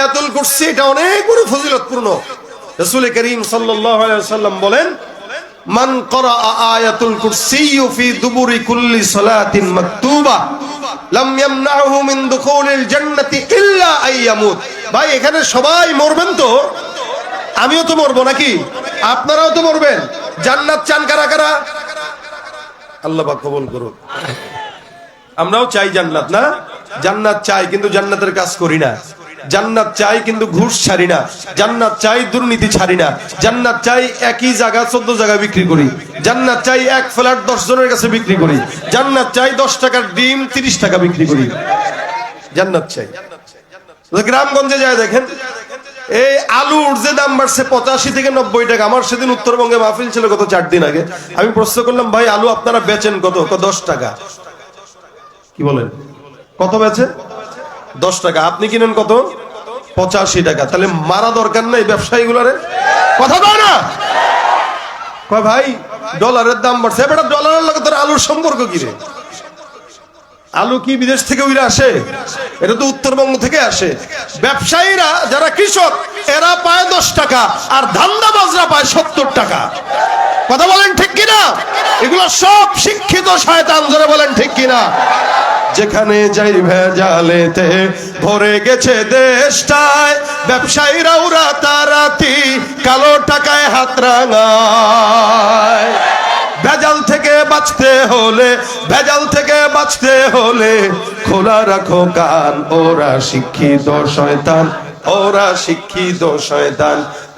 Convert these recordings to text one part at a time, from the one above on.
আয়াতুল কুরসি, এটা অনেক বড় ফজিলতপূর্ণ। রাসূল করিম সাল্লাম বলেন, মান করা আয়াতুল ফি দুবুরি কুল্লি সালাতিন মাকতুবা, লাম ইয়ামনাহু মিন দুখুলিল জান্নাতি ইল্লা আইয়ামুত ভাই, এখানে সবাই মরবেন তো? আমিও তো মরবো নাকি? আপনারাও তো মরবেন। জান্নাত চান কারা কারা? আল্লাহ কবুল করুন আমরাও চাই জান্নাত, না? জান্নাত চাই, কিন্তু জান্নাতের কাজ করি না। জান্নাত চাই কিন্তু ঘুষ ছাড়ি না। জান্নাত চাই দুর্নীতি ছাড়ি না। জান্নাত চাই একই জায়গা, চোদ্দ জায়গায় বিক্রি করি। জান্নাত চাই এক ফ্ল্যাট দশ জনের কাছে বিক্রি করি। জান্নাত চাই দশ টাকার ডিম তিরিশ টাকা বিক্রি করি। জান্নাত চাই। গ্রামগঞ্জে যায় দেখেন, এই আলুর যে দাম বাড়ছে পঁচাশি থেকে নব্বই টাকা। আমার সেদিন উত্তরবঙ্গে মাহফিল ছিল গত চার দিন আগে। আমি প্রশ্ন করলাম, ভাই, আলু আপনারা বেচেন কত? কত দশ টাকা। কি বলেন? কত বেচে? দশ টাকা। আপনি কিনেন কত? পঁচাশি টাকা। তাহলে মারা দরকার নাই ব্যবসায়ী গুলারে কথা বল না? ভাই, ডলারের দাম বাড়ছে। এবার ডলারের লগে তোর আলুর সম্পর্ক কি রে? আলু কি বিদেশ থেকে উইরা আসে? এটা তো উত্তরবঙ্গ থেকে আসে। ব্যবসায়ীরা, যারা কৃষক, এরা পায় দশ টাকা, আর ধান্দা ধান্দাবাজরা পায় সত্তর টাকা। কথা বলেন ঠিক কিনা? এগুলো সব শিক্ষিত শয়তান ধরে বলেন ঠিক কিনা? যেখানে যাই ভেজালেতে, ভরে গেছে দেশটায়। ব্যবসায়ীরাও রাতারাতি, কালো টাকায় হাত রাঙায়। ভেজাল থেকে বাঁচতে হলে, ভেজাল থেকে বাঁচতে হলে খোলা রাখো কান, ওরা শিক্ষিত শয়তান, ওরা শিক্ষিত শয়তান।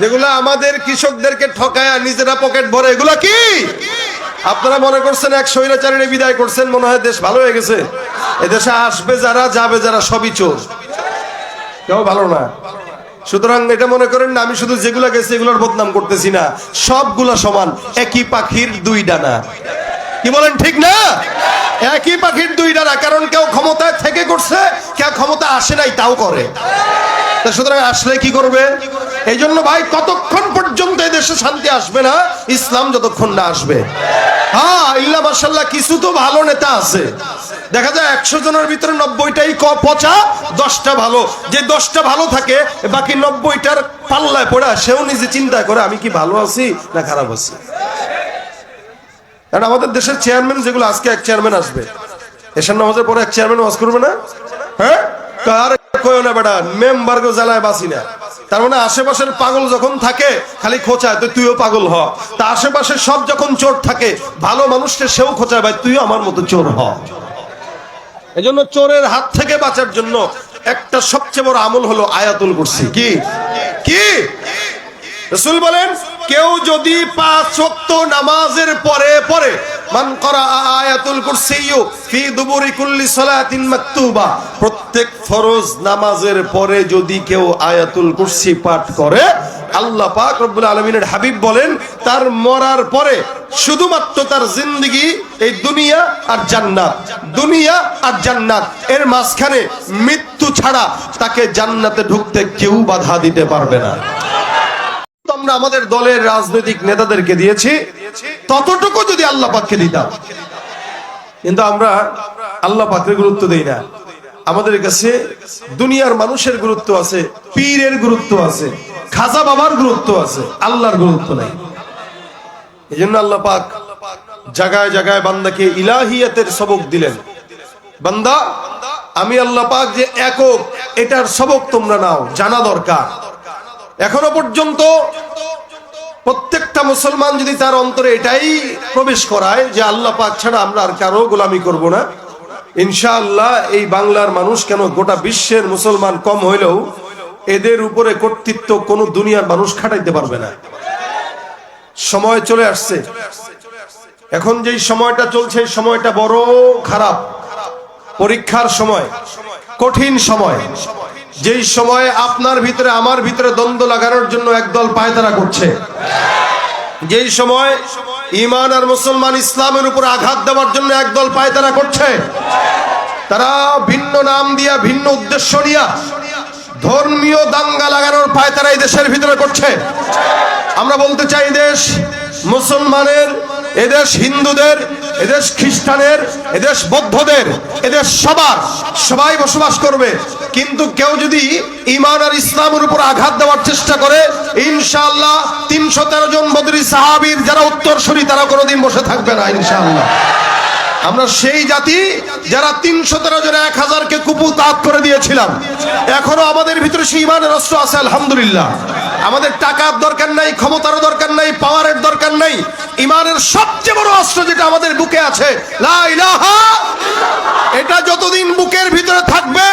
যেগুলা আমাদের কৃষকদেরকে ঠকায় নিজেরা পকেট ভরে, এগুলা কি? আপনারা মনে করছেন এক স্বৈরাচারীরে বিদায় করছেন, মনে হয় দেশ ভালো হয়ে গেছে? এদেশে আসবে যারা, যাবে যারা, সবই চোর। কেউ ভালো না। সুতরাং এটা মনে করেন না, আমি শুধু যেগুলা গেছে, এগুলোর বদনাম করতেছি না। সবগুলা সমান, একই পাখির দুই ডানা। কি বলেন, ঠিক না? একই পাখির দুই ডানা, কারণ কেউ ক্ষমতায় থেকে করছে, কেউ ক্ষমতা আসে নাই, তাও করে। আসলে কি করবে? এই জন্য ভাই, কতক্ষণ পর্যন্ত দেশে শান্তি আসবে না? ইসলাম যতক্ষণ না আসবে। হ্যাঁ ইল্লা মাসাল্লাহ কিছু তো ভালো নেতা আছে। দেখা যায় একশো জনের ভিতরে নব্বইটাই পচা, দশটা ভালো। যে দশটা ভালো থাকে, বাকি নব্বইটার পাল্লায় পড়া, সেও নিজে চিন্তা করে, আমি কি ভালো আছি না খারাপ আছি? কারণ আমাদের দেশের চেয়ারম্যান যেগুলো, আজকে এক চেয়ারম্যান আসবে। এসার নামাজের পরে এক চেয়ারম্যান ওয়াজ করবে না? হ্যাঁ? মানে আশেপাশের পাগল যখন থাকে খালি খোঁচায় তো তুইও পাগল হ তা আশেপাশে সব যখন চোর থাকে ভালো মানুষকে সেও খোঁচায় ভাই তুইও আমার মতো চোর হ এজন্য চোরের হাত থেকে বাঁচার জন্য একটা সবচেয়ে বড় আমল হলো আয়াতুল কুরসি কি কি রসুল বলেন কেউ যদি পাঁচ ওয়াক্ত নামাজের পরে পরে তার মরার পরে শুধুমাত্র তার জিন্দগি, এই দুনিয়া আর জান্নাত, দুনিয়া আর জান্নাত, এর মাঝখানে মৃত্যু ছাড়া তাকে জান্নাতে ঢুকতে কেউ বাধা দিতে পারবে না। আমরা আমাদের দলের রাজনৈতিক নেতাদেরকে দিয়েছি, ততটুকু যদি আল্লাহ পাককে দিতাম। কিন্তু আমরা আল্লাহ পাকের গুরুত্ব দেই না। আমাদের কাছে দুনিয়ার মানুষের গুরুত্ব আছে, পীরের গুরুত্ব আছে, খাজা বাবার গুরুত্ব আছে, আল্লাহর গুরুত্ব নাই। এই জন্য আল্লাহ পাক জায়গায় জায়গায় বান্দাকে ইলাহিয়াতের সবক দিলেন। বান্দা, আমি আল্লাহ পাক যে একক, এটার সবক তোমরা নাও, জানা দরকার। এখনও পর্যন্ত প্রত্যেকটা মুসলমান যদি তার অন্তরে এটাই প্রবেশ করায় যে আল্লাহ পাক ছাড়া আমরা আর কারও গোলামি করব না। ইনশাআল্লাহ এই বাংলার মানুষ কেন গোটা বিশ্বের মুসলমান কম হইলেও এদের উপরে কর্তৃত্ব কোন দুনিয়ার মানুষ খাটাইতে পারবে না। সময় চলে আসছে। এখন যেই সময়টা চলছে সময়টা বড় খারাপ। পরীক্ষার সময়, কঠিন সময়। যেই সময় আপনার ভিতরে, আমার ভিতরে দ্বন্দ্ব লাগানোর জন্য একদল পায়তারা করছে। যেই সময় ইমান আর মুসলমান ইসলামের উপর আঘাত দেওয়ার জন্য একদল পায়তারা করছে, তারা ভিন্ন নাম দিয়া, ভিন্ন উদ্দেশ্য নিয়া ধর্মীয় দাঙ্গা লাগানোর পায়তারা এই দেশের ভিতরে করছে। আমরা বলতে চাই দেশ মুসলমানের এদেশ হিন্দুদের এদেশ খ্রিস্টানের এদেশ বৌদ্ধদের এদেশ সবার, সবাই বসবাস করবে। কিন্তু কেউ যদি ইমান আর ইসলামের উপর আঘাত দেওয়ার চেষ্টা করে, ইনশাআল্লাহ তিনশো তেরো জন বদরি সাহাবির যারা উত্তরসূরি, তারা কোনোদিন বসে থাকবে না, ইনশাআল্লাহ। আমরা সেই জাতি যারা তিনশো তেরো জন এক হাজারকে কুপুতাপ করে দিয়েছিলাম। এখনও আমাদের ভিতরে সেই ইমানের অস্ত্র আছে, আলহামদুলিল্লাহ। আমাদের টাকার দরকার নাই, ক্ষমতারও দরকার নাই পাওয়ারের দরকার নাই। ইমানের সবচেয়ে বড় অস্ত্র যেটা আমাদের বুকে আছে এটা যতদিন বুকের ভিতরে থাকবে,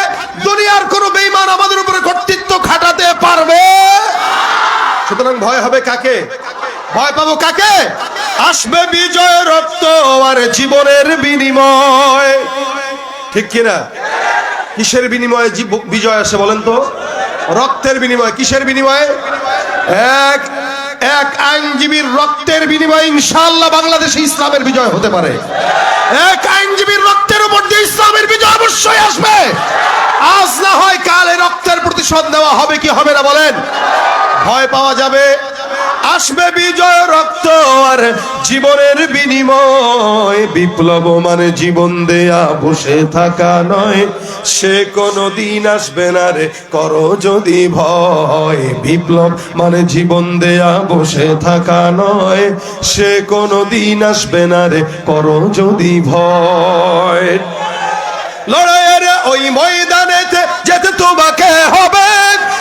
দুনিয়ার কোনো বেঈমান আমাদের উপরে কর্তৃত্ব খাটাতে পারবে। সুতরাং ভয় হবে কাকে? ভয় পাবো কাকে? আসবে বিজয় রক্ত আর জীবনের বিনিময়। ঠিক কিনা? কিসের বিনিময়ে বিজয় আসে বলেন তো? রক্তের বিনিময়, কিসের বিনিময়ে? এক এক আইনজীবীর রক্তের বিনিময়ে ইনশাআল্লাহ বাংলাদেশে ইসলামের বিজয় হতে পারে। এক আইনজীবীর রক্তের উপর দিয়ে ইসলামের বিজয় অবশ্যই আসবে। আজ না হয় কালে রক্তের প্রতিশোধ নেওয়া হবে কি হবে না বলেন? ভয় পাওয়া যাবে। আসবে বিজয় রক্ত আর জীবনের বিনিময়। বিপ্লব মানে জীবন দেয়া বসে থাকা নয়। সে কোনো দিন আসবে না রে। করো যদি ভয়, বিপ্লব মানে জীবন দেয়া, বসে থাকা নয়। সে কোনো দিন আসবে না রে। করো যদি ভয়। লড়াইয়ের ওই ময়দানেতে যেতে তোমাকে হবে।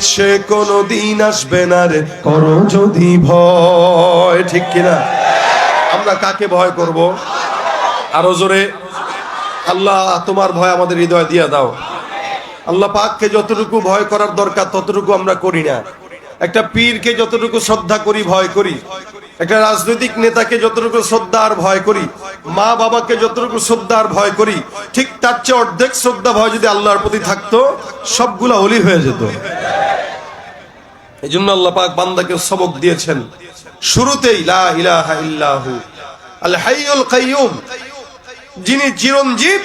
সে কোনো দিন আসবে না রে, করো যদি ভয়। ঠিক কিনা? আমরা কাকে ভয় করব? আরও জোরে। আল্লাহ, তোমার ভয় আমাদের হৃদয় দিয়া দাও। আল্লাহ পাককে যতটুকু ভয় করার দরকার, ততটুকু আমরা করি না। একটা পীরকে যতটুকু শ্রদ্ধা করি, ভয় করি। একটা রাজনৈতিক নেতাকে যতটুকু শ্রদ্ধা আর ভয় করি। মা বাবাকে যতটুকু শ্রদ্ধা আর ভয় করি, ঠিক তার চেয়ে অর্ধেক শ্রদ্ধা, ভয় যদি আল্লাহর প্রতি থাকতো, সবগুলা অলি হয়ে যেত। এই জন্য আল্লাহ পাক বান্দাকে সবক দিয়েছেন। শুরুতেই লা ইলাহা ইল্লাহু। আল হাইয়ুল কাইয়ুম, যিনি চিরঞ্জীব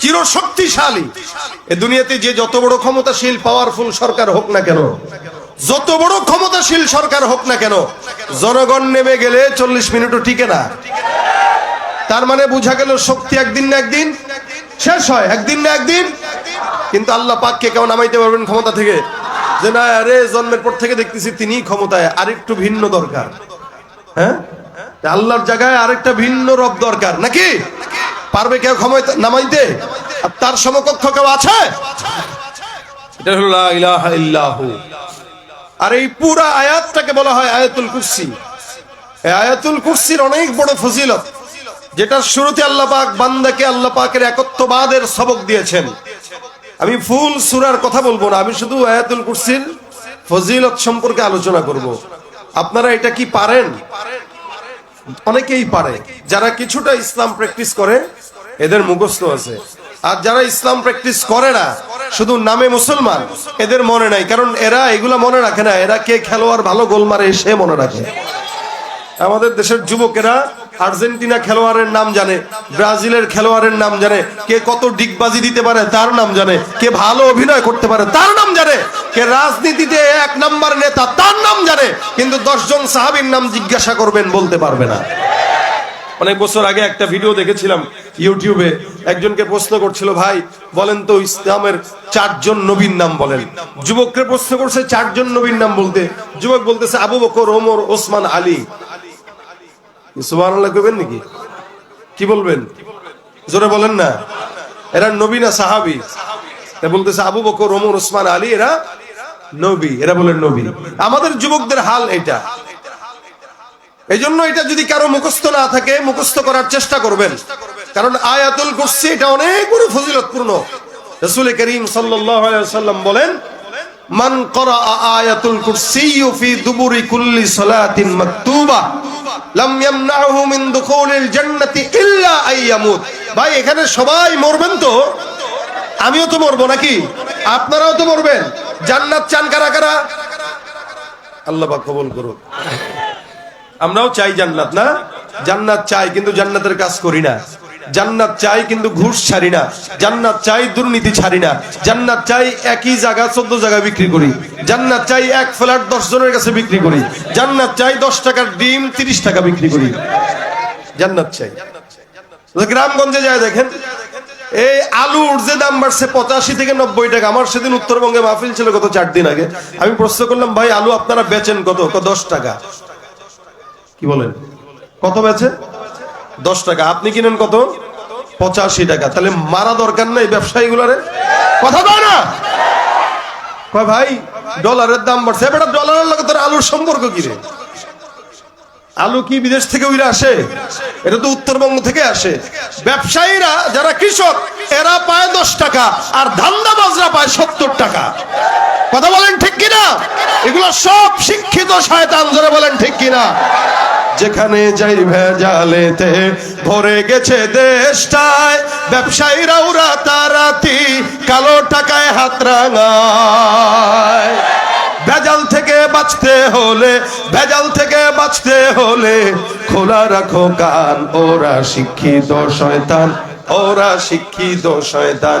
চির শক্তিশালী এ দুনিয়াতে যে যত বড় ক্ষমতাশীল পাওয়ারফুল সরকার হোক না কেন, যত বড় ক্ষমতাশীল সরকার হোক না কেন, জনগণ নেমে গেলে চল্লিশ মিনিটও টিকে না। তার মানে বোঝা গেল শক্তি একদিন না একদিন শেষ হয়, একদিন না একদিন। কিন্তু আল্লাহ পাককে কেউ নামাইতে পারবেন ক্ষমতা থেকে। যে না, আরে জন্মের পর থেকে দেখতেছি তিনি ক্ষমতায়, আরেকটু ভিন্ন দরকার। হ্যাঁ? আল্লাহর জায়গায় আরেকটা ভিন্ন রব দরকার, নাকি? পারবে কেউ ক্ষমতা নামাইতে? আর তার সমকক্ষ কেউ আছে? এটা হলো লা ইলাহা ইল্লাহু। আর এই পুরা আয়াতটাকে বলা হয় আয়াতুল কুরসি। আয়াতুল কুরসির অনেক বড় ফজিলত যেটা শুরুতে আল্লাহ পাক বান্দাকে আল্লাহ পাকের একত্ববাদের সবক দিয়েছেন। আমি ফুল সুরার কথা বলব না, আমি শুধু আয়াতুল কুরসির ফজিলত সম্পর্কে আলোচনা করব। আপনারা এটা কি পারেন? অনেকেই পারে। যারা কিছুটা ইসলাম প্র্যাকটিস করে, এদের মুখস্থ আছে। আর যারা ইসলাম প্র্যাকটিস করে না, শুধু নামে মুসলমান, এদের মনে নাই। কারণ এরা এগুলা মনে রাখে না। এরা কে খেলোয়াড় ভালো গোল মারে সে মনে রাখে। আমাদের দেশের যুবকেরা আর্জেন্টিনা খেলোয়াড়ের নাম জানে, ব্রাজিলের খেলোয়াড়ের নাম জানে, কে কত ডিগবাজি দিতে পারে তার নাম জানে, কে ভালো অভিনয় করতে পারে তার নাম জানে, কে রাজনীতিতে এক নাম্বার নেতা তার নাম জানে, কিন্তু দশজন সাহাবীর নাম জিজ্ঞাসা করবেন, বলতে পারবে না। অনেক বছর আগে একটা ভিডিও দেখেছিলাম ইউটিউবে, একজনকে প্রশ্ন করছিল, ভাই, বলেন তো ইসলামের চারজন নবীর নাম বলেন। যুবককে প্রশ্ন করছে, চারজন নবীর নাম বলতে? যুবক বলতেছে, আবু বকর, ওমর, ওসমান, আলী। কইবেন নাকি? কি বলবেন? জোরে বলেন না। এরা নবী না সাহাবি? বলতেছে আবু বকর ওসমান, আলী, এরা নবী। এরা বলেন নবী। আমাদের যুবকদের হাল এটা। এই জন্য এটা যদি কারও মুখস্থ না থাকে, মুখস্থ করার চেষ্টা করবেন। কারণ আয়াতুল কুরসি এটা অনেক বড় ফজিলতপূর্ণ। রসুল করিম সাল্লাম বলেন মান করা আয়াতুল কুরসি ফি দুবুরি কুল্লি সালাতিন মাকতুবা, লাম ইয়ামনাহু মিন দুখুলিল জান্নাতি ইল্লা আইয়ামুত ভাই, এখানে সবাই মরবেন তো? আমিও তো মরবো নাকি? আপনারাও তো মরবেন। জান্নাত চান কারা কারা? আল্লাহ পাক কবুল করুন আমরাও চাই জান্নাত, না? জান্নাত চাই, কিন্তু জান্নাতের কাজ করি না। জান্নাত চাই কিন্তু ঘুষ ছাড়ি না। জান্নাত চাই দুর্নীতি ছাড়ি না। জান্নাত চাই একই জায়গা, চোদ্দ জায়গায় বিক্রি করি। জান্নাত চাই এক ফ্ল্যাট দশ জনের কাছে বিক্রি করি। জান্নাত চাই দশ টাকার ডিম তিরিশ টাকা বিক্রি করি। জান্নাত চাই। গ্রামগঞ্জে যায় দেখেন, এই আলুর যে দাম বাড়ছে পঁচাশি থেকে নব্বই টাকা, আমার সেদিন উত্তরবঙ্গে মাহফিল ছিল গত চার দিন আগে। আমি প্রশ্ন করলাম, ভাই, আলু আপনারা বেচেন কত? দশ টাকা। কি বলেন? কত বেচে? দশ টাকা। আপনি কিনেন কত? পঁচাশি টাকা। তাহলে মারা দরকার নাই ব্যবসায়ী গুলারে কথা কয় না? ভাই, ডলারের দাম বাড়ছে। বেটা ডলারের লগে তোর আলুর সম্পর্ক কি রে? আলু কি বিদেশ থেকে উইরা আসে? এটা তো উত্তরবঙ্গ থেকে আসে। ব্যবসায়ীরা, যারা কৃষক, এরা পায় দশ টাকা, আর ধান্দা বাজরা পায় সত্তর টাকা। কথা বলেন ঠিক কিনা? এগুলো সব শিক্ষিত শয়তান যারা বলেন ঠিক কিনা? যেখানে যাই ভেজালেতে, ভরে গেছে দেশটায়। ব্যবসায়ীরাও রাতারাতি, কালো টাকায় হাত রাঙায়। ভেজাল থেকে বাঁচতে হলে, ভেজাল থেকে বাঁচতে হলে, খোলা রাখো কান, ওরা শিক্ষিত শয়তান, ওরা শিক্ষিত শয়তান।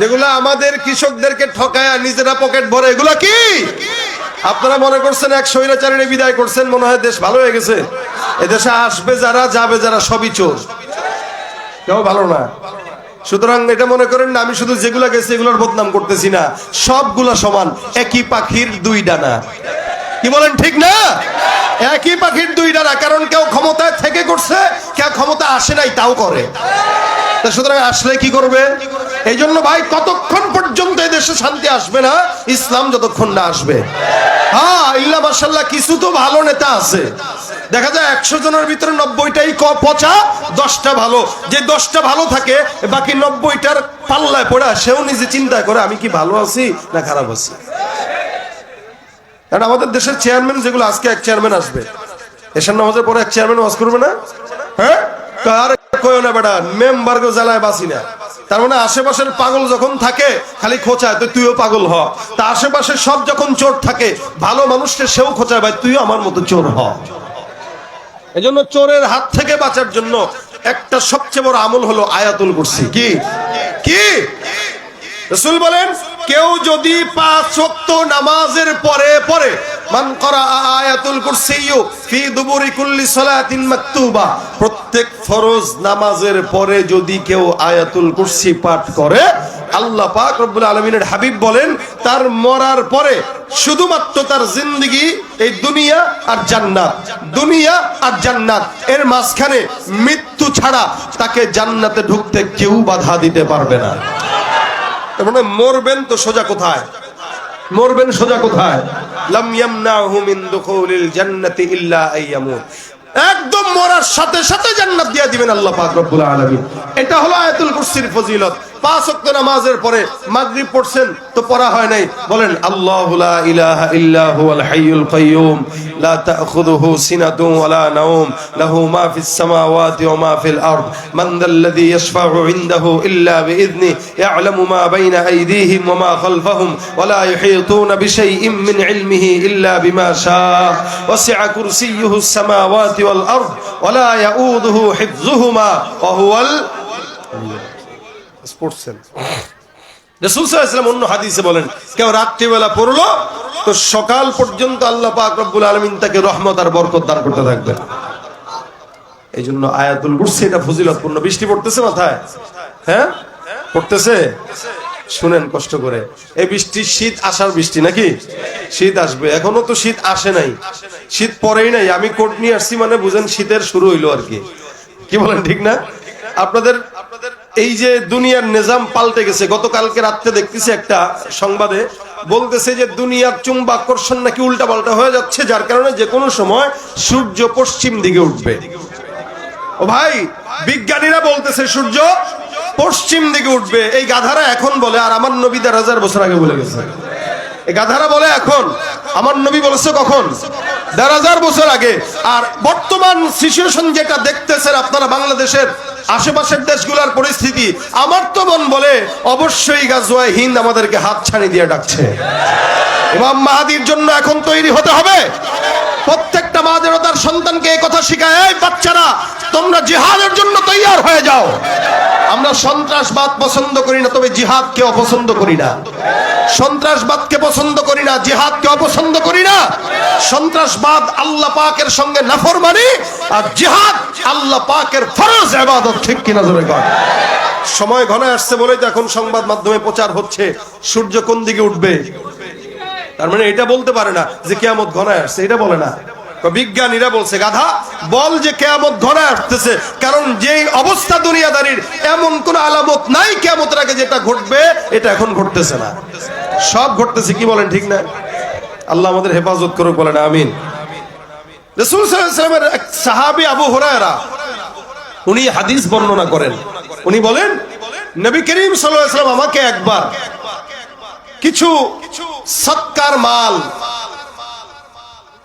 যেগুলা আমাদের কৃষকদেরকে ঠকায় নিজেরা পকেট ভরে, এগুলা কি? আপনারা মনে করছেন এক স্বৈরাচারীরে বিদায় করছেন, মনে হয় দেশ ভালো হয়ে গেছে? এদেশে আসবে যারা, যাবে যারা, সবই চোর। কেউ ভালো না। সুতরাং এটা মনে করেন না, আমি শুধু যেগুলা গেছে, এগুলোর বদনাম করতেছি না। সবগুলা সমান, একই পাখির দুই ডানা। কি বলেন, ঠিক না? একই পাখির দুই ডানা, কারণ কেউ ক্ষমতায় থেকে করছে, কেউ ক্ষমতা আসে নাই, তাও করে। সুতরাং আসলে কি করবে? এই জন্য ভাই, কতক্ষণ পর্যন্ত দেশে শান্তি আসবে না? ইসলাম যতক্ষণ না আসবে। হ্যাঁ ইল্লা মাসাল্লাহ কিছু তো ভালো নেতা আছে। দেখা যায় একশো জনের ভিতরে নব্বইটাই ক, পচা, দশটা ভালো। যে দশটা ভালো থাকে, বাকি নব্বইটার পাল্লায় পড়া, সেও নিজে চিন্তা করে, আমি কি ভালো আছি না খারাপ আছি? কারণ আমাদের দেশের চেয়ারম্যান যেগুলো, আজকে এক চেয়ারম্যান আসবে। এসার নামাজের পরে এক চেয়ারম্যান ওয়াজ করবে না? হ্যাঁ? আর কয়ও না বেটা? মেম্বার গো জ্বালায় বাসি না। তার মানে আশেপাশের পাগল যখন থাকে, খালি খোঁচায় তো তুইও পাগল হ। তা আশেপাশে সব যখন চোর থাকে, ভালো মানুষকে সেও খোঁচায়, ভাই, তুইও আমার মতো চোর হ। এজন্য চোরের হাত থেকে বাঁচার জন্য একটা সবচেয়ে বড় আমল হলো আয়াতুল কুরসি। কি? কি? রসুল বলেন, কেউ যদি পাঁচ নামাজের পরে পরে মান করা আয়াতুল কুরসিয়্যু ফি দুবুরি কুল্লি সালাতিন মাকতুবা। প্রত্যেক ফরজ নামাজের পরে যদি কেউ আয়াতুল কুরসি পাঠ করে, আল্লাহ পাক রব্বুল আলামিনের হাবিব বলেন, তার মরার পরে শুধুমাত্র তার জিন্দগি, এই দুনিয়া আর জান্নাত। দুনিয়া আর জান্নাত। এর মাঝখানে মৃত্যু ছাড়া তাকে জান্নাতে ঢুকতে কেউ বাধা দিতে পারবে না। মানে মরবেন তো সোজা কোথায়? মরবেন সোজা কোথায়? একদম মরার সাথে সাথে জান্নাত দিয়া দিবেন আল্লাহ পাক রব্বুল আলামিন। এটা হলো আয়াতুল কুরসির ফজিলত। পাঁচ ওয়াক্ত নামাজের পরে মাগরিব পড়ছেন, তো পড়া হয় নাই। বলেন, আল্লাহু লা ইলাহা ইল্লা হুয়াল হাইয়ুল কাইয়্যুম লা তাখুযুহু সিনাতুন ওয়ালা নাওম, লাহু মা ফিস সামাওয়াতি ওয়া মা ফিল আরদ, মান যাল্লাযী ইয়াশফাউ ইনদাহু ইল্লা বিইذনি ইয়ালামু মা বাইনা আইদিহিম ওয়া মা খালফাহুম, ওয়া লা ইউহীতুনা বিমা শাআ السماوات والأرض ولا يؤوده حفظهما وهو ال... পড়ছেন রসুল সাল্লাল্লাহু অন্য হাদিসে বলেন, কেউ রাত্রিবেলা পড়ল, তো সকাল পর্যন্ত আল্লাহ পাক রব্বুল আলামিন তাকে রহমত আর বরকত দান করতে থাকবেন। এই জন্য আয়াতুল কুরসি, এটা ফজিলতপূর্ণ। বৃষ্টি পড়তেছে মাথায়? হ্যাঁ? পড়তেছে? শুনেন কষ্ট করে। এই বৃষ্টি, শীত আসার বৃষ্টি নাকি? শীত আসবে। এখনও তো শীত আসে নাই। শীত পরেই নাই। আমি কোট নিয়ে আসছি মানে বুঝেন শীতের শুরু হইল আর কি। কি বলেন, ঠিক না? আপনাদের এই যে দুনিয়ার নিজাম পাল্টে গেছে, গতকালকে রাত্রে দেখতেছি একটা সংবাদে বলতেছে যে দুনিয়ার চুম্বা আকর্ষণ নাকি উল্টা পাল্টা হয়ে যাচ্ছে, যার কারণে যে কোনো সময় সূর্য পশ্চিম দিকে উঠবে। ও ভাই, বিজ্ঞানীরা বলতেছে সূর্য পশ্চিম দিকে উঠবে। এই গাধারা এখন বলে, আর আমার নবী দেড় হাজার বছর আগে বলে গেছে। এই গাধারা বলে এখন, আমার নবী বলেছে কখন? দেড় হাজার বছর আগে। আর বর্তমান সিচুয়েশন যেটা দেখতেছেন আপনারা বাংলাদেশের আশেপাশের দেশগুলোর পরিস্থিতি। আমার তো মন বলে, অবশ্যই গাজওয়ায় হিন্দ আমাদেরকে হাত ছাড়ি দিয়ে ডাকছে। ইমাম মাহাদির জন্য এখন তৈরি হতে হবে। প্রত্যেকটা মা তার সন্তানকে এই কথা শিখায়, এই বাচ্চারা, তোমরা জিহাদের জন্য তৈয়ার হয়ে যাও। আমরা সন্ত্রাসবাদ পছন্দ করি না, তবে জিহাদকে অপছন্দ করি না। সন্ত্রাসবাদকে পছন্দ করি না, জিহাদকে অপছন্দ করি না। সন্ত্রাসবাদ আল্লাহ পাকের সঙ্গে নাফরমানি আর জিহাদ আল্লাহ পাকের ফরজ ইবাদত ঠিক কিনা জোরে কর সময় ঘনে আসছে বলেই তো এখন সংবাদ মাধ্যমে প্রচার হচ্ছে। সূর্য কোন দিকে উঠবে? তার মানে এটা বলতে পারে না যে কেয়ামত ঘনায় আসছে, এটা বলে না। বিজ্ঞানীরা বলছে, গাধা, বল যে কেয়ামত ঘনায় আসতেছে, কারণ যে অবস্থা দুনিয়াদারির, এমন কোন আলামত নাই কেয়ামতের আগে যেটা ঘটবে, এটা এখন ঘটতেছে না। সব ঘটতেছে, কি বলেন ঠিক না? আল্লাহ আমাদের হেফাজত করুক, বলেন আমিন। এক সাহাবি আবু হরায়রা, উনি হাদিস বর্ণনা করেন। উনি বলেন, নবী করিম সাল্লাম আমাকে একবার কিছু সৎকার মাল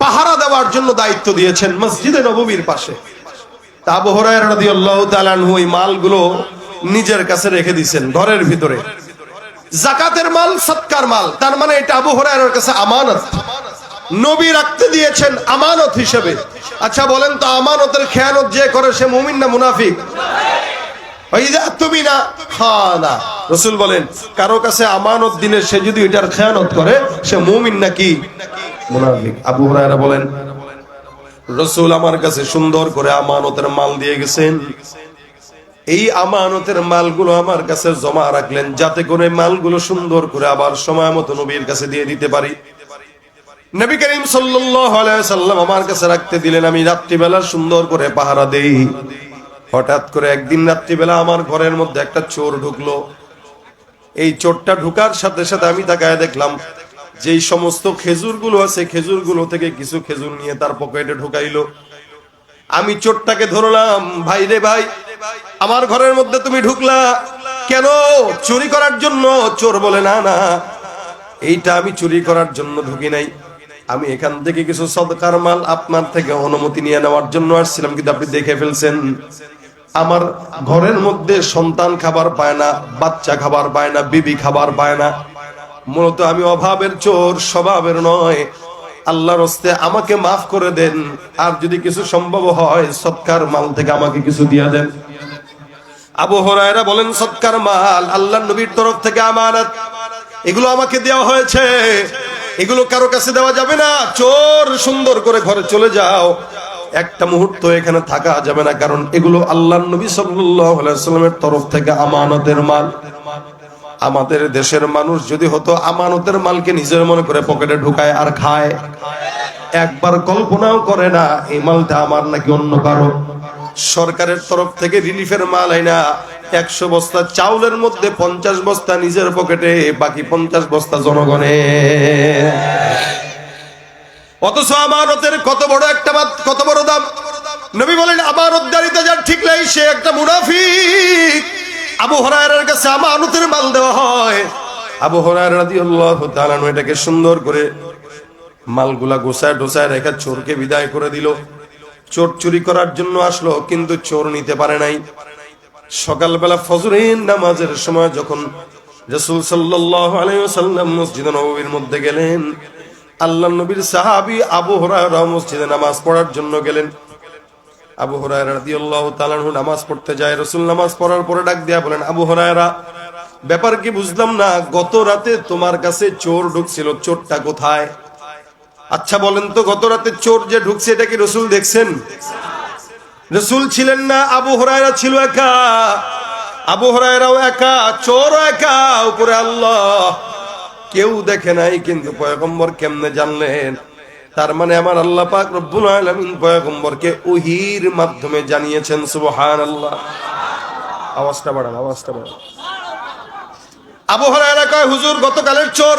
পাহারা দেওয়ার জন্য দায়িত্ব দিয়েছেন মসজিদে নববীর পাশে। আবু হুরায়রা রাদিয়াল্লাহু তাআলা মালগুলো নিজের কাছে রেখে দিয়েছেন ঘরের ভিতরে। জাকাতের মাল, সৎকার মাল, তার মানে এটা আবু হুরায়রার কাছে আমানত। নবী রাখতে দিয়েছেন আমানত হিসেবে। আচ্ছা বলেন তো আমানতের খেয়ানত যে করে সে মুমিন না মুনাফিক? তুমি না রসুল বলেন, কারও কাছে আমানত দিনের সে যদি এটার খেয়ানত করে, সে মুমিন নাকি মুনাফিক? আবু বলেন, রসুল আমার কাছে সুন্দর করে আমানতের মাল দিয়ে গেছেন। এই আমানতের মালগুলো আমার কাছে জমা রাখলেন, যাতে করে মালগুলো সুন্দর করে আবার সময় মতো নবীর কাছে দিয়ে দিতে পারি। নবী করিম সাল্লাম আমার কাছে রাখতে দিলেন, আমি রাত্রিবেলা সুন্দর করে পাহারা দেই। হঠাৎ করে একদিন রাত্রিবেলা আমার ঘরের মধ্যে একটা চোর ঢুকলো। এই চোরটা ঢুকার সাথে সাথে আমি তাকায় দেখলাম, যেই সমস্ত খেজুরগুলো আছে খেজুরগুলো থেকে কিছু খেজুর নিয়ে তার পকেটে ঢুকাইলো। আমি চোরটাকে ধরলাম, ভাই রে ভাই, আমার ঘরের মধ্যে তুমি ঢুকলা কেন? চুরি করার জন্য? চোর বলে, না না, এইটা আমি চুরি করার জন্য ঢুকি নাই। আমি এখান থেকে কিছু সদকার মাল আপনার থেকে অনুমতি নিয়ে নেওয়ার জন্য আসছিলাম, কিন্তু আপনি দেখে ফেলছেন। আমার ঘরের মধ্যে সন্তান খাবার পায় না, বাচ্চা খাবার পায় না, বিবি খাবার পায় না। মূলত আমি অভাবের চোর, স্বভাবের নয়। আল্লাহর হস্তে আমাকে মাফ করে দেন। আর যদি কিছু সম্ভব হয়, সৎকার মাল থেকে আমাকে কিছু দিয়ে দেন। আবু হরায়রা বলেন, সৎকার মাল আল্লাহ নবীর তরফ থেকে আমানত। এগুলো আমাকে দেওয়া হয়েছে। এগুলো কারও কাছে দেওয়া যাবে না। চোর সুন্দর করে ঘরে চলে যাও। একটা মুহূর্ত এখানে থাকা যাবে না, কারণ এগুলো আল্লাহ নবী সাল্লামের তরফ থেকে আমানতের মাল। আমাদের দেশের মানুষ যদি হতো আমানতের মালকে নিজের মনে করে পকেটে ঢুকায় আর খায়। একবার কল্পনাও করে না, এই মালটা আমার নাকি অন্য কারও। সরকারের তরফ থেকে রিলিফের মাল আইনা। একশো বস্তা চাউলের মধ্যে পঞ্চাশ বস্তা নিজের পকেটে, বাকি পঞ্চাশ বস্তা জনগণে। অথচ আমানতের কত বড় একটা কত বড় দাম। নবী বলেন আমানতদারিতে যার ঠিক নাই, সে একটা মুনাফিক। আবু হরায়রার কাছে আমানতের মাল দেওয়া হয়। আবু হরায়রা এটাকে সুন্দর করে মালগুলা গোছায় টোসায় রেখে চোরকে বিদায় করে দিল। চোর চুরি করার জন্য আসলো, কিন্তু চোর নিতে পারে নাই। সকালবেলা ফজরের নামাজের সময় যখন রসুল ওয়াসাল্লাম মসজিদে নববীর মধ্যে গেলেন, আল্লাহ নবীর সাহাবী আবু হুরায়রা মসজিদে নামাজ পড়ার জন্য গেলেন। আবু হুরায়রা রাদিয়াল্লাহু তাআলা নামাজ পড়তে যায়, রাসূল নামাজ পড়ার পরে ডাক দিয়া বলেন, আবু হুরায়রা, ব্যাপার কি বুঝলাম না, গত রাতে তোমার কাছে চোর ঢুকছিল, চোরটা কোথায়? আচ্ছা বলেন তো, গত রাতে চোর যে ঢুকছে, এটা কি রসুল দেখছেন? রসুল ছিলেন না, আবু হরায়রা ছিল একা। আবু হরায়রাও একা চোর একা, উপরে আল্লাহ। কেউ দেখে নাই, কিন্তু পয়গম্বর কেমনে জানলেন? তার মানে আমার আল্লাহ পাক রব্বুল আলামিন পয়গম্বরকে ওহির মাধ্যমে জানিয়েছেন, সুবহানাল্লাহ। আওয়াজটা বাড়ান আওয়াজটা বাড়ান। আবু হরায়রা কয়, হুজুর, গতকালের চোর।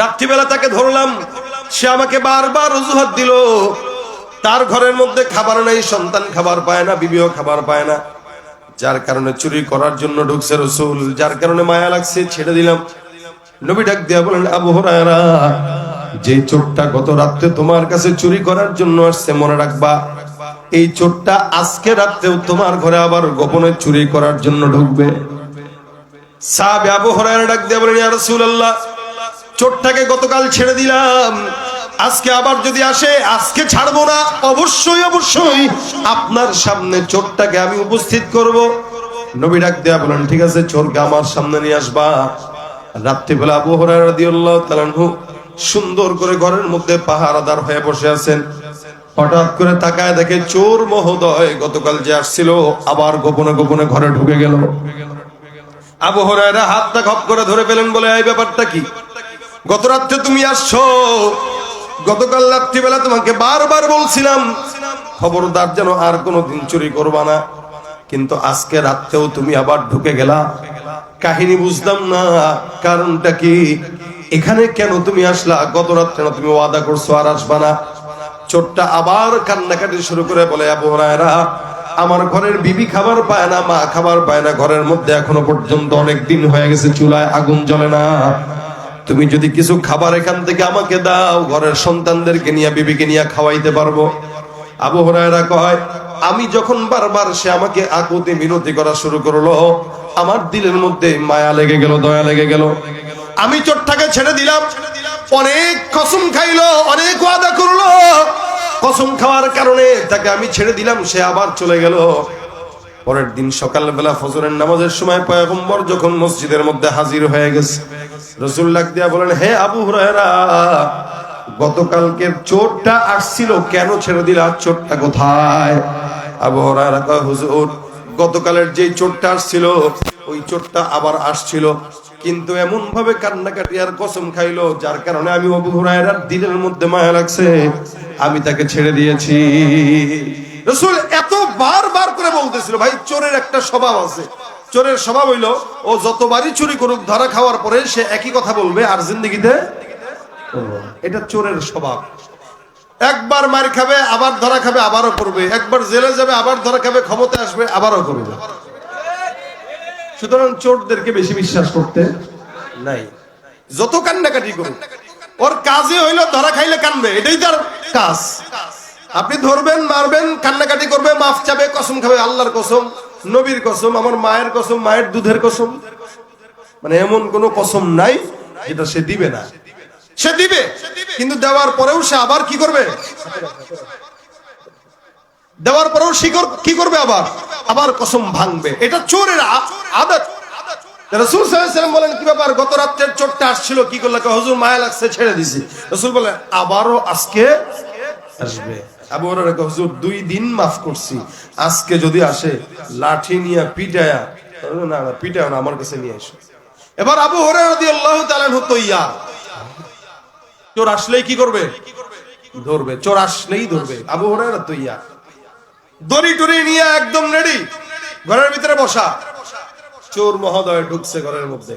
রাত্রিবেলা তাকে ধরলাম সে আমাকে বারবার অজুহাত দিল। তার ঘরের মধ্যে খাবার নেই, সন্তান খাবার পায় না, বিবিও খাবার পায় না। যার কারণে চুরি করার জন্য ঢুকছে রসুল, যার কারণে মায়া লাগছে, ছেড়ে দিলাম। নবী ডাক দিয়া বলেন আবু হরায়রা, যে চোরটা গত রাত্রে তোমার কাছে চুরি করার জন্য আসছে, মনে রাখবা, এই চোরটা আজকে রাত্রেও তোমার ঘরে আবার গোপনে চুরি করার জন্য ঢুকবে। সাহাবে আবু হুরায়রা ডাক দিয়ে বলেন ইয়া রাসূলুল্লাহ চোরটাকে গতকাল ছেড়ে দিলাম। আজকে আবার যদি আসে, আজকে ছাড়বো না। অবশ্যই অবশ্যই আপনার সামনে চোরটাকে আমি উপস্থিত করব। নবী ডাক দেয়া বলেন, ঠিক আছে, চোরকে আমার সামনে নিয়ে আসবা। রাত্রিবেলা আবু আনহু সুন্দর করে ঘরের মধ্যে পাহারাদার হয়ে বসে আছেন। হঠাৎ করে তাকায় দেখে চোর মহোদয় গতকাল যে আসছিল, আবার গোপনে গোপনে ঘরে ঢুকে গেল। আবু হাতটা খপ করে ধরে পেলেন বলে, এই ব্যাপারটা কি? গত রাত্রে তুমি আসছো। গতকাল রাত্রিবেলা তোমাকে বারবার বলছিলাম, খবরদার যেন আর কোনোদিন চুরি করবা না। কিন্তু আজকে রাত্রেও তুমি আবার ঢুকে গেলা। কাহিনী বুঝলাম না, কারণটা কি? এখানে কেন তুমি আসলা? গত রাত্রে না তুমি ওয়াদা করছ আর আসবা না? চোরটা আবার কান্নাকাটি শুরু করে বলে, আবু হরায়রা, আমার ঘরের বিবি খাবার পায় না, মা খাবার পায় না। ঘরের মধ্যে এখনও পর্যন্ত অনেক দিন হয়ে গেছে, চুলায় আগুন জ্বলে না। তুমি যদি কিছু খাবার এখান থেকে আমাকে দাও, ঘরের সন্তানদেরকে নিয়ে, বিবিকে নিয়ে খাওয়াইতে পারব। আবু হরায়রা কয়, আমি যখন বারবার সে আমাকে আকুতি মিনতি করা শুরু করল, আমার দিলের মধ্যে মায়া লেগে গেল, দয়া লেগে গেল। আমি চোরটাকে ছেড়ে দিলাম, অনেক কসম খাইলো, অনেক ওয়াদা করল। কসম খাওয়ার কারণে তাকে আমি ছেড়ে দিলাম, সে আবার চলে গেল। পরের দিন সকালবেলা ফজরের নামাজের সময় পয়গম্বর যখন মসজিদের মধ্যে হাজির হয়ে গেছে, রসুল লাগ দিয়া বলেন, হে আবু হুরায়রা গতকালকের চোরটা আসছিল, কেন ছেড়ে দিলা? চোরটা কোথায়? আবু হুরায়রা কয়, হুজুর, গতকালের যে চোরটা আসছিল, ওই চোরটা আবার আসছিল। কিন্তু এমন ভাবে কান্নাকাটি আর কসম খাইলো, যার কারণে আমি আবু হুরায়রার দিলের মধ্যে মায়া লাগছে, আমি তাকে ছেড়ে দিয়েছি। রসুল এত বলতেছিল, ভাই, চোরের একটা স্বভাব আছে। চোরের স্বভাব হইল, ও যতবারই চুরি করুক, ধরা খাওয়ার পরে সে একই কথা বলবে আর জিন্দগিতে এটা চোরের স্বভাব। একবার মার খাবে, আবার ধরা খাবে, আবারও করবে। একবার জেলে যাবে, আবার ধরা খাবে ক্ষমতা আসবে, আবারও করবে সুতরাং চোরদেরকে বেশি বিশ্বাস করতে নাই। যত কান্নাকাটি করুক, ওর কাজে হইল ধরা খাইলে কানবে, এটাই তার কাজ। আপনি ধরবেন, মারবেন, কান্নাকাটি করবে, মাফ চাবে, কসম খাবে, আল্লাহর কসম, নবীর কসম, আমার মায়ের কসম, মায়ের দুধের কসম। মানে এমন কোন কসম নাই যেটা সে দিবে না। সে দিবে, কিন্তু দেওয়ার পরেও সে আবার কি করবে? দেওয়ার পরেও শিকর কি করবে আবার? আবার কসম ভাঙবে। এটা চোরের আদত। রসুল বলেন, কি ব্যাপার? গত রাত্রের চোরটা আসছিল, কি করলে? হুজুর, মায়া লাগছে, ছেড়ে দিছি। রসুল বলেন, আবারও আজকে আসবে। আবু হরায়রা কয়, হুজুর দুই দিন মাফ করছি। আজকে যদি আসে লাঠি নিয়ে পিটায়া না না পিটায় না আমার কাছে নিয়ে এসো। এবার আবু হরায়রা রাদিয়াল্লাহু তাআলা হতো ইয়া চোর আসলেই কি করবে? ধরবে। চোর আসলেই ধরবে। আবু হরায়রা তো ইয়া দড়ি টড়ি নিয়ে একদম রেডি। ঘরের ভিতরে বসা। চোর মহোদয় ঢুকছে ঘরের মধ্যে।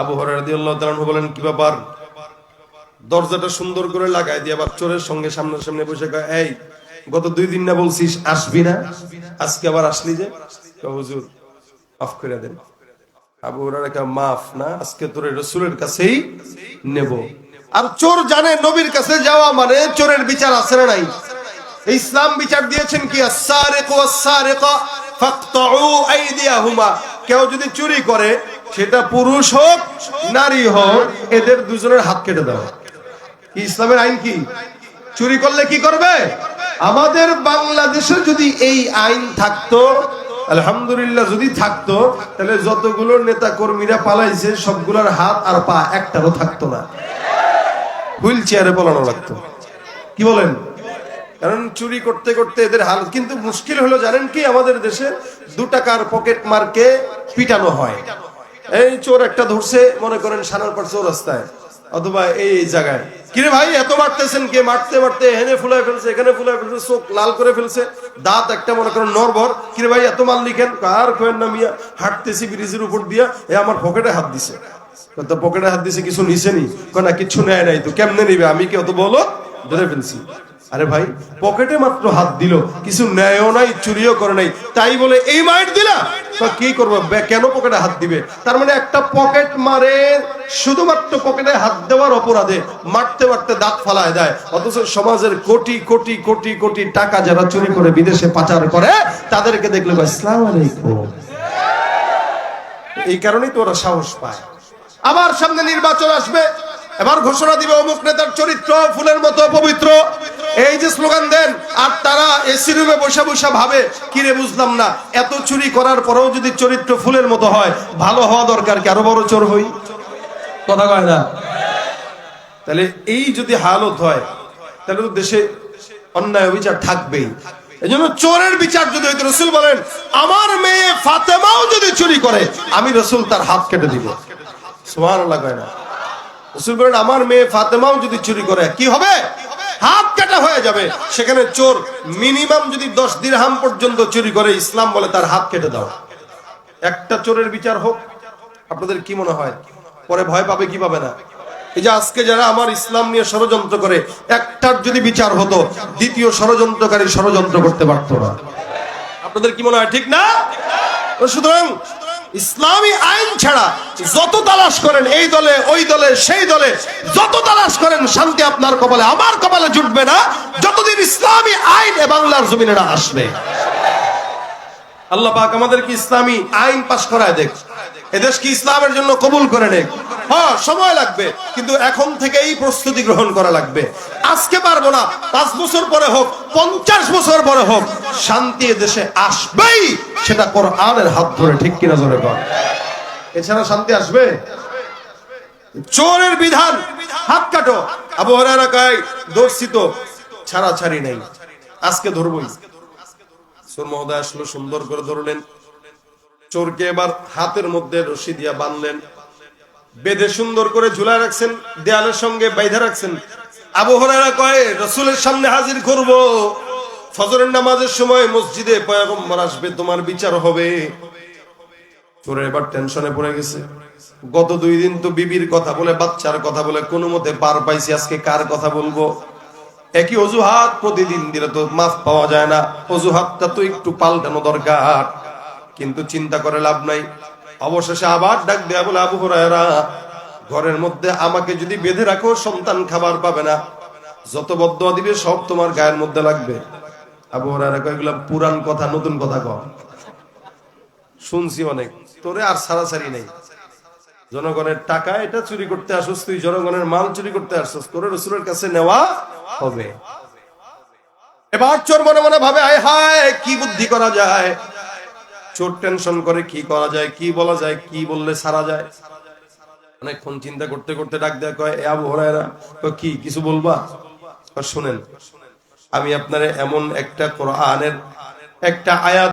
আবু হরায়রা রাদিয়াল্লাহু তাআলা বলেন কি ব্যাপার? দরজাটা সুন্দর করে লাগাই দিয়ে আবার চোরের সঙ্গে সামনাসামনি বসে কয়, এই, গত দুই দিন না বলছিস আসবি না? আজকে আবার আসলি যে? হুজুর, মাফ করে দেন। আবু হুরায়রা মাফ না, আজকে তোর রসুলের কাছেই নেব। আর চোর জানে নবীর কাছে যাওয়া মানে চোরের বিচার আছে না নাই? ইসলাম বিচার দিয়েছেন কি? আস-সারিকু ওয়াস-সারিকা ফাকতাউ আইদিয়াহুমা। কেউ যদি চুরি করে, সেটা পুরুষ হোক, নারী হোক, এদের দুজনের হাত কেটে দেওয়া ইসলামের আইন কি? চুরি করলে কি করবে? আমাদের বাংলাদেশে যদি এই আইন থাকতো, আলহামদুলিল্লাহ যদি থাকতো, তাহলে যতগুলো নেতা কর্মীরা পালাইছে, সবগুলোর হাত আর পা একটারও থাকতো না। হুইল চেয়ারে বলানো লাগতো। কি বলেন? কারণ চুরি করতে করতে এদের হাল কিন্তু মুশকিল হলো জানেন কি, আমাদের দেশে দু টাকার পকেট মারকে পিটানো হয়। এই চোর একটা ধরছে, মনে করেন সানার পর চোর রাস্তায়। অথবা এই জায়গায়। কিরে ভাই, এত মারতেছেন কে? মারতে মারতে এখানে ফুলায় ফেলছে, এখানে ফুলায় ফেলছে, চোখ লাল করে ফেলছে, দাঁত একটা মনে করেন নরবর। কিরে ভাই, এত মাল লিখেন, কার কোয়েন না মিয়া? হাঁটতেছি ব্রিজের উপর দিয়া, এ আমার পকেটে হাত দিছে। তো পকেটে হাত দিছে, কিছু নিছে নি? কিছু নেয় নাই তো, কেমনে নিবে? আমি কি অত বলো ধরে ফেলছি। আরে ভাই, পকেটে মাত্র হাত দিল, কিছু নেয়ও নাই, চুরিও করে নাই। তাই বলে, এই মাইট দিলা? কি করব? কেন পকেটে হাত দিবে? তার মানে একটা পকেট মারে শুধুমাত্র পকেটে হাত দেওয়ার অপরাধে মারতে মারতে দাঁত ফালায় দেয়। অথচ সমাজের কোটি কোটি কোটি কোটি টাকা যারা চুরি করে বিদেশে পাচার করে, তাদেরকে দেখলে আলাইকুম। এই কারণেই তো ওরা সাহস পায়। আবার সামনে নির্বাচন আসবে। এবার ঘোষণা দিবে অমুক নেতার চরিত্র ফুলের মতো পবিত্র। এই যে স্লোগান দেন আর তারা এসি রুমে বসে বসে ভাবে কিরে বুঝলাম না এত চুরি করার পরেও যদি চরিত্র ফুলের মতো হয় ভালো হওয়া দরকার কি? আরও বড় চোর হই? কথা কয় না। তাহলে এই যদি হালত হয় তাহলে তো দেশে অন্যায় বিচার থাকবেই। এই জন্য চোরের বিচার যদি হইতো রসুল বলেন আমার মেয়ে ফাতেমাও যদি চুরি করে আমি রসুল তার হাত কেটে দিব। সোহান কয় না। আমার মেয়ে ফাতেমাও যদি চুরি করে, কি হবে? হাত কাটা হয়ে যাবে। সেখানে চোর মিনিমাম যদি দশ দিরহাম পর্যন্ত চুরি করে, ইসলাম বলে তার হাত কেটে দাও। একটা চোরের বিচার হোক, আপনাদের কি মনে হয়? পরে ভয় পাবে, কি পাবে না? এই যে আজকে যারা আমার ইসলাম নিয়ে ষড়যন্ত্র করে, একটার যদি বিচার হতো, দ্বিতীয় ষড়যন্ত্রকারী ষড়যন্ত্র করতে পারতো না। আপনাদের কি মনে হয়, ঠিক না? সুতরাং ইসলামী আইন ছাড়া যত তালাশ করেন, এই দলে, ওই দলে, সেই দলে, যত তালাশ করেন, শান্তি আপনার কপালে, আমার কপালে জুটবে না। যতদিন ইসলামী আইন বাংলার জমিনে না আসবে। আল্লাহ পাক আমাদেরকে ইসলামী আইন পাশ করায় দেখ। এদেশ কি ইসলামের জন্য কবুল করে নেক? হ্যাঁ সময় লাগবে। কিন্তু এখন থেকেই প্রস্তুতি গ্রহণ করা লাগবে। আজকে পারব না। পাঁচ বছর পরে হোক, পঞ্চাশ বছর পরে হোক, শান্তি দেশে আসবেই। সেটা কোরআনের হাত ধরে, ঠিক কিনা জোরে কর এছাড়া শান্তি আসবে? চোরের বিধান। হাত কাটো। আবু হরারা কয় দর্শিত ছাড়া ছাড়ি নাই। আজকে ধরবই। চোর মহোদয় আসলো, সুন্দর করে ধরলেন। চোরকে এবার হাতের মধ্যে রশি দিয়া বাঁধলেন। বেঁধে সুন্দর করে ঝুলা রাখছেন, দেয়ালের সঙ্গে বাইধা রাখছেন। আবু হরারা কয়, রসুলের সামনে হাজির করব। ফজরের নামাজের সময় মসজিদে পয়গম্বর আসবে, তোমার বিচার হবে। চোরের এবার টেনশনে পড়ে গেছে। গত দুই দিন তো বিবির কথা বলে, বাচ্চার কথা বলে, কোনো মতে পার পাইছি, আজকে কার কথা বলব? একই অজুহাত প্রতিদিন দিলে তো মাফ পাওয়া যায় না। অজুহাতটা তো একটু পাল্টানো দরকার। কিন্তু চিন্তা করে লাভ নাই। অবশেষে আবার ডাক দেয়া বলে আবু হরায়রা, ঘরের মধ্যে আমাকে যদি বেঁধে রাখো, সন্তান খাবার পাবে না। যত বদ্ধ দিবে, সব তোমার গায়ের মধ্যে লাগবে। আবু হরায়রা কয়েকগুলা পুরান কথা, নতুন কথা কর শুনছি অনেক। তোরে আর সারাসারি নেই। জনগণের টাকা এটা চুরি করতে আসছিস তুই জনগণের মাল চুরি করতে আসছিস তোর রসুলের কাছে নেওয়া হবে। এবার চোর মনে মনে ভাবে, আয় হায়, কি বুদ্ধি করা যায়? চোর টেনশন করে কি করা যায়, কি বলা যায়, কি বললে সারা যায়। অনেকক্ষণ চিন্তা করতে করতে ডাক দেয়া কয়, এ আবু হরাইরা কি, কিছু বলবা? শুনেন, আমি আপনারে এমন একটা কোরআনের একটা আয়াত